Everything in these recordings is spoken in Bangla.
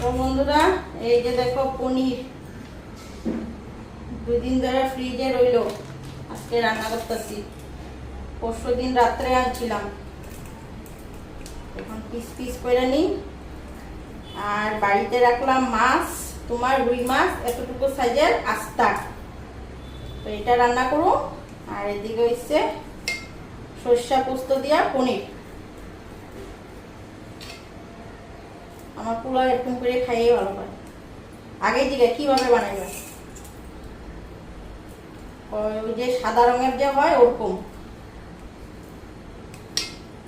তো বন্ধুরা, এই যে দেখো পনির। দুই দিন ধরে ফ্রিজে রইল। আজকে রান্না করতেছি। পরশু দিন রাত্রে আনছিলাম। এখন পিস পিস করে নিই। আর বাড়িতে রাখলাম মাছ, তোমার রুই মাছ, এতটুকু সাইজের আস্তা। তো এটা রান্না করুন। আর এদিকে হচ্ছে সর্ষা পোস্ত দিয়া পনির। আমার পোলাও এরকম করে খাইয়ে ভালো পায় আগে দিকে কীভাবে বানাইবে? ওই যে সাদা রঙের যে হয় ওরকম।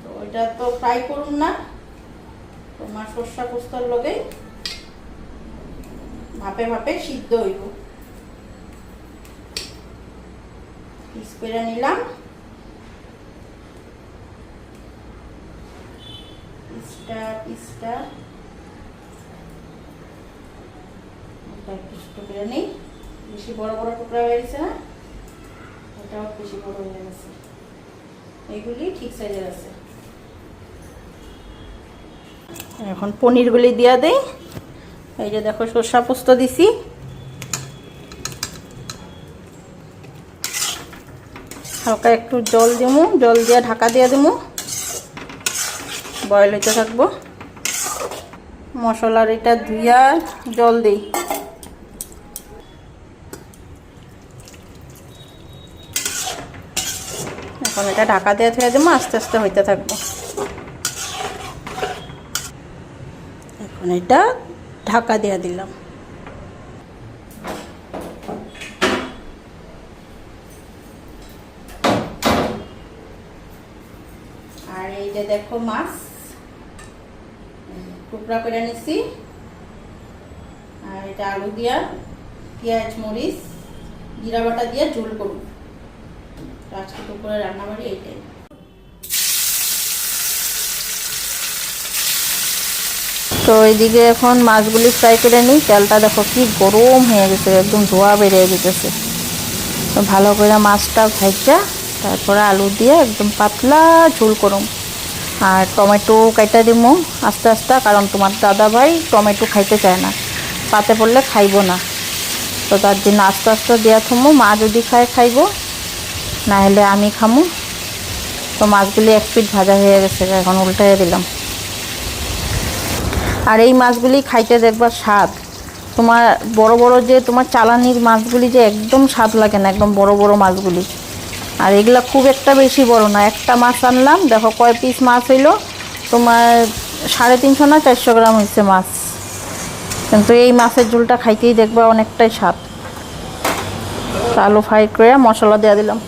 তো ওইটা তো ফ্রাই করুন না। তোমার সর্ষা পোস্তর লগে ভাপে ভাপে সিদ্ধ হইব। পিস করে নিলাম। পিসটা পিসটা। এটা একটু ছোট এখন দিয়া দেই। এই যে দেখো সর্ষা পোস্ত দিছি। হালকা একটু জল দিমু। জল দিয়ে ঢাকা দিয়ে দিমু। বয়েল হইতে থাকব। মশলার এটা ধুইয়া জল দিই। এখন এটা ঢাকা দিয়ে থুয়ে দেবো, আস্তে আস্তে হইতে থাকব। এখন এটা ঢাকা দিয়ে দিলাম। দেখো মাছ, টুকরা করে নিছি। আর এটা আলু দিয়া, পেঁয়াজ, মরিচ, জিরা বাটা দিয়ে ঝোল করব। তো আজকে দুপুরে এইটাই। তো এইদিকে এখন মাছগুলি ফ্রাই করে নিই। তেলটা দেখো কি গরম হয়ে গেছে, একদম ধোয়া বেরিয়ে যেতেছে তো ভালো করে মাছটা ভাজা, তারপরে আলু দিয়ে একদম পাতলা ঝোল করুম আর টমেটো কাইটা দিমু আস্তে আস্তে, কারণ তোমার দাদা ভাই টমেটো খাইতে চায় না। পাতে পড়লে খাইব না। তো তার জন্য আস্তে আস্তে দেওয়া থমু। মা যদি খায়, খাইব। না হলে আমি খামু। তো মাছগুলি এক পিঠ ভাজা হয়ে গেছে, এখন উল্টাই দিলাম। আর এই মাছগুলি খাইতে দেখবা স্বাদ। তোমার বড় বড় যে তোমার চালানির মাছগুলি যে একদম স্বাদ লাগে না, একদম বড় বড় মাছগুলি। আর এগুলা খুব একটা বেশি বড় না, একটা মাছ আনলাম, দেখো কয় পিস মাছ হইল। তোমার সাড়ে তিনশো না চারশো গ্রাম হয়েছে মাছ। কিন্তু এই মাছের ঝোলটা খাইতেই দেখবা অনেকটাই স্বাদ। আলু ফ্রাই করে মশলা দেওয়া দিলাম।